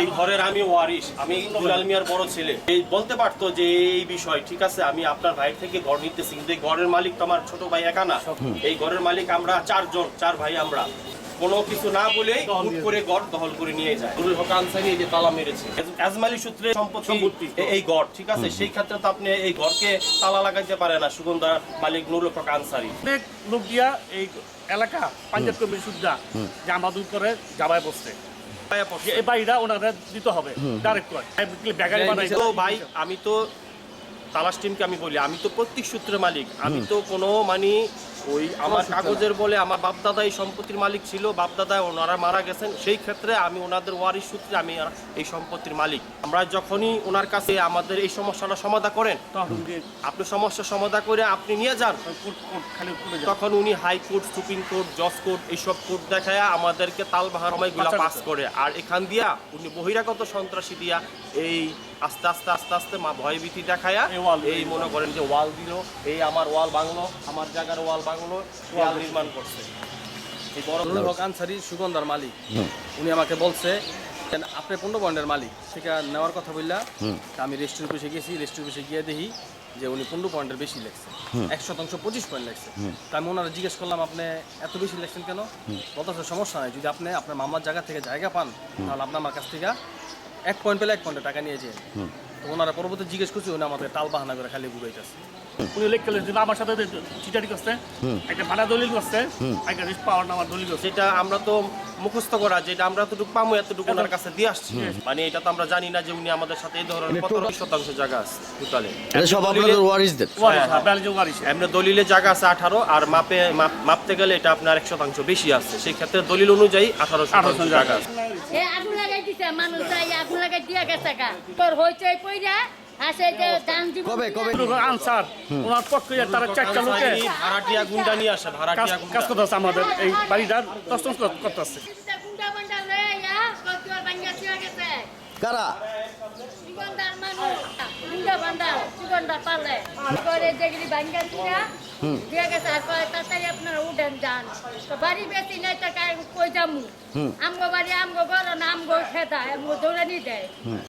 এই ঘরের আমি ওয়ারিশ আমি দুলাল মিয়ার বড় ছেলে। এই বলতে পারতো যে এই বিষয় ঠিক আছে আমি আপনার ভাই থেকে ঘর নিতেছি কিন্তু এই ঘরের মালিক তো আমার ছোট ভাই একা না। এই ঘরের মালিক আমরা চারজন চার ভাই আমরা। কোনো কিছু না বলেই হুট করে গড় দখল করে নিয়ে যায়। নুরুল হক আনসারি এই যে তালা মেরেছে। আজ- আজমালি সূত্রে সম্পত্তি এই গড় ঠিক আছে? সেই ক্ষেত্রে তো আপনি এই ঘরকে তালা লাগাইতে পারে না সুগন্ধা মালিক নুরুল হক আনসারি। অনেক লোক দিয়া এই এলাকা পাঞ্জাব কবির সুদ্ধা জামাদুল করে যাবায় বসছে। এই বাড়িটা ওনাদের দিতে হবে ডাইরেক্ট ভাই আমি তো তালাশ টিমকে আমি বলি আমি তো প্রত্যেক সূত্রের মালিক। আমি তো কোনো মানে ওই আমার কাগজের বলে আমার বাপদাদা এই সম্পত্তির মালিক ছিল বাপদাদা ওনারা মারা গেছেন। সেই ক্ষেত্রে আমি ওনাদের ওয়ারিশ সূত্রে আমি এই সম্পত্তির মালিক। আমরা যখনই ওনার কাছে আমাদের এই সমস্যাটা সমাধা করেন আপনি সমস্যা সমাধা করে আপনি নিয়ে যান। তখন উনি হাইকোর্ট সুপ্রিম কোর্ট জজ কোর্ট এইসব কোর্ট দেখায় আমাদেরকে তাল বাহারমাইগুলো আচ্ছা, পাস আচ্ছা। করে। আর এখান দিয়া উনি বহিরাগত সন্ত্রাসী দিয়া এই আস্তে আস্তে আস্তে আস্তে মা ভয়ভীতি দেখায়া এই মনে করেন যে ওয়াল দিল। এই আমার ওয়াল ভাঙলো আমার জায়গার ওয়াল ভাঙলো নির্মাণ করছে। এই বড় হক আনসারি সুগন্ধার মালিক। উনি আমাকে বলছে আপনি পয়েন্টের মালিক থেকে নেওয়ার কথা বললা। আমি রেস্টুর অফিসে গেছি রেস্টুর অফিসে গিয়ে দেখি যে উনি পনেরো পয়েন্টের বেশি লেগছে এক শতাংশ পঁচিশ পয়েন্ট লেগছে তা আমি ওনারা জিজ্ঞেস করলাম আপনি এত বেশি লেগছেন কেন? বলতেছে সমস্যা নাই যদি আপনি আপনার মামার জায়গা থেকে জায়গা পান তাহলে আপনি আমার কাছ থেকে এক পয়েন্ট পেলে এক পয়েন্টের টাকা নিয়ে যেয়ে তো ওনারা পরবর্তী জিজ্ঞেস করছে উনি আমাদের টাল বাহানা করে খালি ঘুরাইতেছে। উনি লিখতে দিন আমার সাথে চিটারি করছে একটা ভাড়া দলিল করছে একটা রিস্ক পাওয়ার নামার দলিল করছে। যেটা আমরা তো মুখস্থ করা যেটা আমরা এতটুকু পামো এতটুকু ওনার কাছে দিয়ে আসছি। মানে এটা তো আমরা জানি না যে উনি আমাদের সাথে এই ধরনের কত শতাংশ জায়গা আছে টোটালে এটা সব আপনাদের ওয়ারিসদের হ্যাঁ, হ্যাঁ। ওয়ারিশ। এমনি দলিলে জায়গা আছে আঠারো আর মাপে মাপতে গেলে এটা আপনার এক শতাংশ বেশি আছে। সেই ক্ষেত্রে দলিল অনুযায়ী আঠারো শতাংশ শতাংশ জায়গা আছে। এ আগুন লাগাই দিছে মানুষ যাই আগুন লাগাই দিয়া গেছে তোর দান দিব কবে কবে? আনসার। ওনার পক্ষে তারা চারটা লোকে ভাড়াটিয়া গুন্ডা নিয়ে আসে ভাড়াটিয়া কাজ করতেছে আমাদের। এই বাড়িটা তস্তস করতেছে। কারা? আমগো বাড়ি আমগো ঘর না আমগো খেতা আমগো দৌড়ানি দেয়।